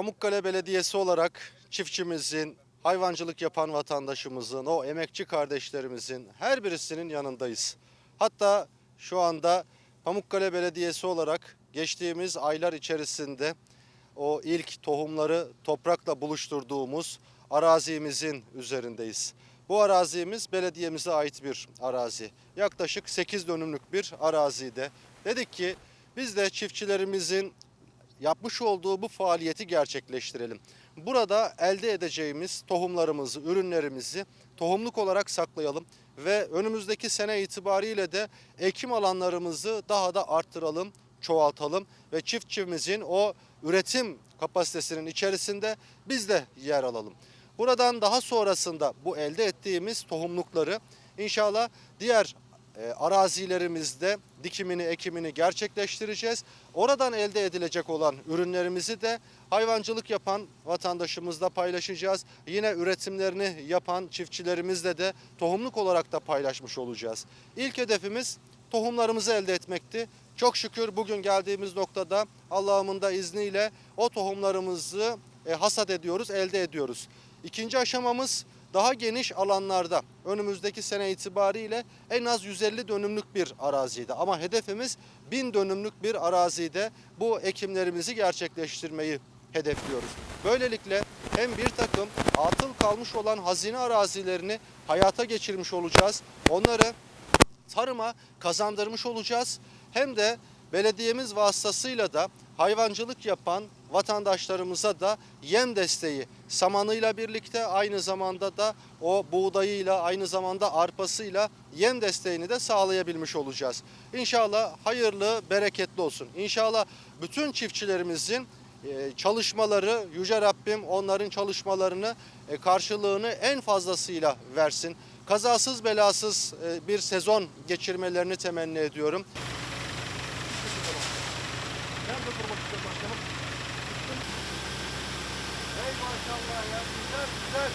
Pamukkale Belediyesi olarak çiftçimizin, hayvancılık yapan vatandaşımızın, o emekçi kardeşlerimizin her birisinin yanındayız. Hatta şu anda Pamukkale Belediyesi olarak geçtiğimiz aylar içerisinde o ilk tohumları toprakla buluşturduğumuz arazimizin üzerindeyiz. Bu arazimiz belediyemize ait bir arazi. Yaklaşık 8 dönümlük bir arazide. Dedik ki biz de çiftçilerimizin yapmış olduğu bu faaliyeti gerçekleştirelim. Burada elde edeceğimiz tohumlarımızı, ürünlerimizi tohumluk olarak saklayalım ve önümüzdeki sene itibariyle de ekim alanlarımızı daha da arttıralım, çoğaltalım ve çiftçimizin o üretim kapasitesinin içerisinde biz de yer alalım. Buradan daha sonrasında bu elde ettiğimiz tohumlukları inşallah diğer e, arazilerimizde dikimini, ekimini gerçekleştireceğiz. Oradan elde edilecek olan ürünlerimizi de hayvancılık yapan vatandaşımızla paylaşacağız. Yine üretimlerini yapan çiftçilerimizle de tohumluk olarak da paylaşmış olacağız. İlk hedefimiz tohumlarımızı elde etmekti. Çok şükür bugün geldiğimiz noktada Allah'ımın da izniyle o tohumlarımızı e, hasat ediyoruz, elde ediyoruz. İkinci aşamamız daha geniş alanlarda önümüzdeki sene itibariyle en az 150 dönümlük bir arazide ama hedefimiz 1000 dönümlük bir arazide bu ekimlerimizi gerçekleştirmeyi hedefliyoruz. Böylelikle hem bir takım atıl kalmış olan hazine arazilerini hayata geçirmiş olacağız. Onları tarıma kazandırmış olacağız. Hem de belediyemiz vasıtasıyla da hayvancılık yapan vatandaşlarımıza da yem desteği samanıyla birlikte aynı zamanda da o buğdayıyla aynı zamanda arpasıyla yem desteğini de sağlayabilmiş olacağız. İnşallah hayırlı, bereketli olsun. İnşallah bütün çiftçilerimizin e, çalışmaları Yüce Rabbim onların çalışmalarını e, karşılığını en fazlasıyla versin. Kazasız belasız e, bir sezon geçirmelerini temenni ediyorum. Nerede durmak istiyor? maşallah ya. Güzel güzel.